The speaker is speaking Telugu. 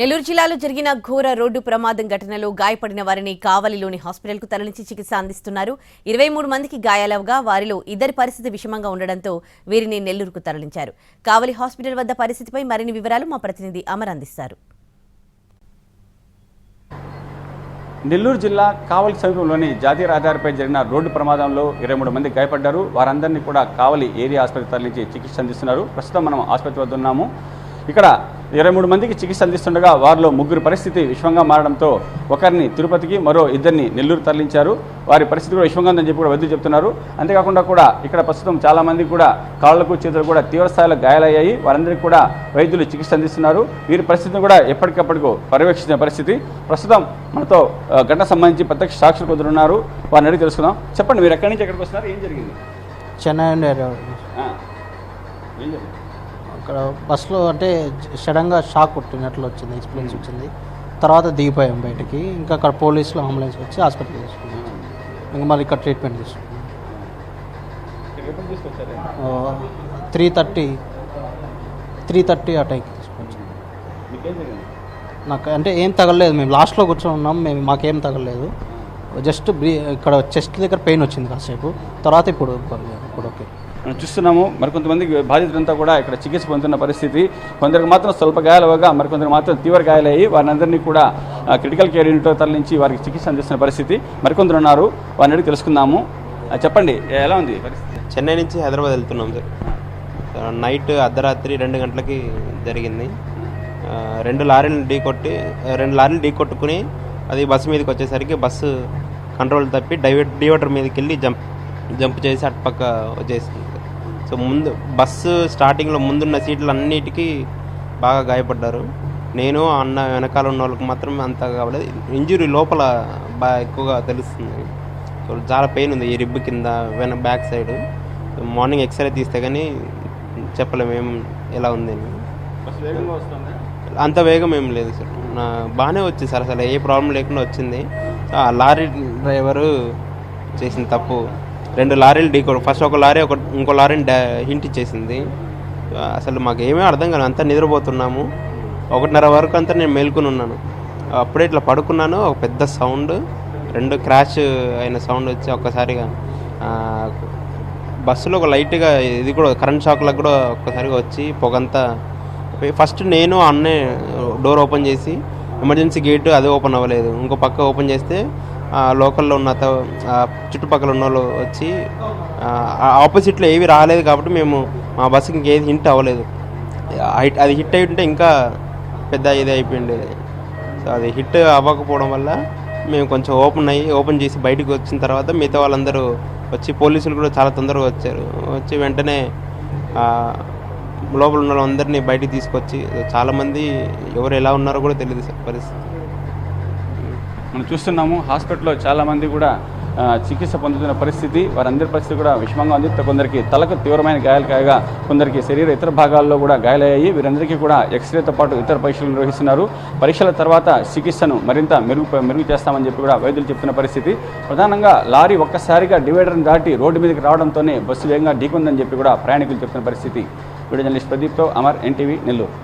నెల్లూరు జిల్లాలో జరిగిన ఘోర రోడ్డు ప్రమాదం ఘటనలో గాయపడిన వారిని కావలిలోని హాస్పిటల్కు తరలించి చికిత్స అందిస్తున్నారు. ఇరవై మూడు మందికి గాయాలవగా వారిలో ఇద్దరి పరిస్థితి విషమంగా ఉండడంతో వీరిని నెల్లూరుకు తరలించారు. కావలి హాస్పిటల్ వద్ద పరిస్థితిపై మరిన్ని వివరాలు మా ప్రతినిధి అమర్ అందిస్తారు. నెల్లూరు జిల్లా కావలి సమీపంలోని జాతీయ రహదారిపై జరిగిన రోడ్డు ప్రమాదంలో ఇరవై మూడు మంది గాయపడ్డారు. వారందరినీ కూడా కావలి ఏరియా ఆసుపత్రి తరలించి చికిత్స అందిస్తున్నారు. ప్రస్తుతం మనం ఆసుపత్రి వద్ద ఉన్నాము. ఇక్కడ ఇరవై మూడు మందికి చికిత్స అందిస్తుండగా వారిలో ముగ్గురు పరిస్థితి విషమంగా మారడంతో ఒకరిని తిరుపతికి మరో ఇద్దరిని నెల్లూరు తరలించారు. వారి పరిస్థితి కూడా విషమంగా ఉందని చెప్పి కూడా వైద్యులు చెప్తున్నారు. అంతేకాకుండా కూడా ఇక్కడ ప్రస్తుతం చాలా మంది కూడా కాళ్ళకు చేతులు కూడా తీవ్రస్థాయిలో గాయాలయ్యాయి. వారందరికీ కూడా వైద్యులు చికిత్స అందిస్తున్నారు. వీరి పరిస్థితిని కూడా ఎప్పటికప్పటికూ పర్యవేక్షించిన పరిస్థితి. ప్రస్తుతం మనతో ఘటన సంబంధించి ప్రత్యక్ష సాక్షులు కొందరు ఉన్నారు. వారిని అడిగి తెలుసుకుందాం. చెప్పండి మీరు ఎక్కడి నుంచి ఎక్కడికి వస్తున్నారు? ఏం జరిగింది? చెన్నై ఏం జరిగింది? అక్కడ బస్సులో అంటే సడన్గా షాక్ కొట్టినట్లు వచ్చింది ఎక్స్పీరియన్స్ వచ్చింది. తర్వాత దిగిపోయాం బయటికి. ఇంకా అక్కడ పోలీసులు అంబులెన్స్ వచ్చి హాస్పిటల్ తీసుకున్నాం. ఇంకా మళ్ళీ ఇక్కడ ట్రీట్మెంట్ తీసుకున్నాం. త్రీ థర్టీ త్రీ థర్టీ ఆ టైంకి తీసుకొచ్చాం. నాకు అంటే ఏం తగలలేదు. మేము లాస్ట్లో కూర్చొని ఉన్నాం. మేము మాకేం తగలలేదు. జస్ట్ బ్రీ ఇక్కడ చెస్ట్ దగ్గర పెయిన్ వచ్చింది కాసేపు. తర్వాత ఇప్పుడు ఇప్పుడు ఓకే. మనం చూస్తున్నాము మరికొంతమంది బాధితులంతా కూడా ఇక్కడ చికిత్స పొందుతున్న పరిస్థితి. కొందరికి మాత్రం స్వల్ప గాయాలవగా మరికొందరికి మాత్రం తీవ్ర గాయాలయ్యి వారందరినీ కూడా క్రిటికల్ కేర్ యూనిట్లో తరలించి వారికి చికిత్స అందిస్తున్న పరిస్థితి. మరికొందరు ఉన్నారు వారిని అడిగి తెలుసుకుందాము. చెప్పండి ఎలా ఉంది పరిస్థితి? చెన్నై నుంచి హైదరాబాద్ వెళ్తున్నాం సార్. నైట్ అర్ధరాత్రి రెండు గంటలకి జరిగింది. రెండు లారీలు ఢీ కొట్టి రెండు లారీలు ఢీ కొట్టుకుని అది బస్సు మీదకి వచ్చేసరికి బస్సు కంట్రోల్ తప్పి డైవర్ట్ డివైడర్ మీదకి వెళ్ళి జంప్ జంప్ చేసి అటుపక్క వచ్చేసింది. సో ముందు బస్సు స్టార్టింగ్లో ముందున్న సీట్లు అన్నిటికీ బాగా గాయపడ్డారు. నేను అన్న వెనకాల ఉన్న వాళ్ళకి మాత్రం అంత కావలేదు. ఇంజురీ లోపల బాగా ఎక్కువగా తెలుస్తుంది. సో చాలా పెయిన్ ఉంది ఈ రిబ్ కింద వెన బ్యాక్ సైడ్. మార్నింగ్ ఎక్స్రే తీస్తే కానీ చెప్పలేము ఏం ఎలా ఉంది అని. అంత వేగం ఏం లేదు సార్. నా బాగానే వచ్చింది సార్. అసలు ఏ ప్రాబ్లం లేకుండా వచ్చింది. ఆ లారీ డ్రైవరు చేసిన తప్పు రెండు లారీలు ఢీ ఫస్ట్ ఒక లారీ ఒక ఇంకో లారీని డా హింట్ ఇచ్చేసింది. అసలు మాకు ఏమీ అర్థం కాదు అంతా నిద్రపోతున్నాము. ఒకటిన్నర వరకు అంతా నేను మేల్కొని ఉన్నాను. అప్పుడే ఇట్లా పడుకున్నాను. ఒక పెద్ద సౌండ్ రెండు క్రాష్ అయిన సౌండ్ వచ్చి ఒక్కసారిగా బస్సులో ఒక లైట్గా ఇది కూడా కరెంట్ షాక్లకు కూడా ఒక్కసారిగా వచ్చి పొగంతా ఫస్ట్ నేను అన్నే డోర్ ఓపెన్ చేసి ఎమర్జెన్సీ గేట్ అది ఓపెన్ అవ్వలేదు. ఇంకో పక్క ఓపెన్ చేస్తే లోకల్లో ఉన్న చుట్టుపక్కల ఉన్న వాళ్ళు వచ్చి ఆపోజిట్లో ఏవి రాలేదు కాబట్టి మేము మా బస్సుకి ఇంకేది హిట్ అవ్వలేదు. అది హిట్ అయి ఉంటే ఇంకా పెద్ద ఇది అయిపోయిండేది సో అది హిట్ అవ్వకపోవడం వల్ల మేము కొంచెం ఓపెన్ అయ్యి ఓపెన్ చేసి బయటకు వచ్చిన తర్వాత మిగతా వాళ్ళందరూ వచ్చి పోలీసులు కూడా చాలా తొందరగా వచ్చారు. వచ్చి వెంటనే లోపల ఉన్న వాళ్ళందరినీ బయటికి తీసుకొచ్చి చాలామంది ఎవరు ఎలా ఉన్నారో కూడా తెలియదు సార్ పరిస్థితి. మనం చూస్తున్నాము హాస్పిటల్లో చాలామంది కూడా చికిత్స పొందుతున్న పరిస్థితి వారందరి పరిస్థితి కూడా విషమంగా ఉంది. కొందరికి తలకు తీవ్రమైన గాయాలు కాగా కొందరికి శరీర ఇతర భాగాల్లో కూడా గాయాలయ్యాయి. వీరందరికీ కూడా ఎక్స్రేతో పాటు ఇతర పరీక్షలు నిర్వహిస్తున్నారు. పరీక్షల తర్వాత చికిత్సను మరింత మెరుగు మెరుగు చేస్తామని చెప్పి కూడా వైద్యులు చెప్తున్న పరిస్థితి. ప్రధానంగా లారీ ఒక్కసారిగా డివైడర్ని దాటి రోడ్డు మీదకి రావడంతోనే బస్సు వేగంగా ఢీకొందని చెప్పి కూడా ప్రయాణికులు చెప్తున్న పరిస్థితి. వీడియో జర్నలిస్ట్ ప్రదీప్తో అమర్ ఎన్టీవీ నెల్లూరు.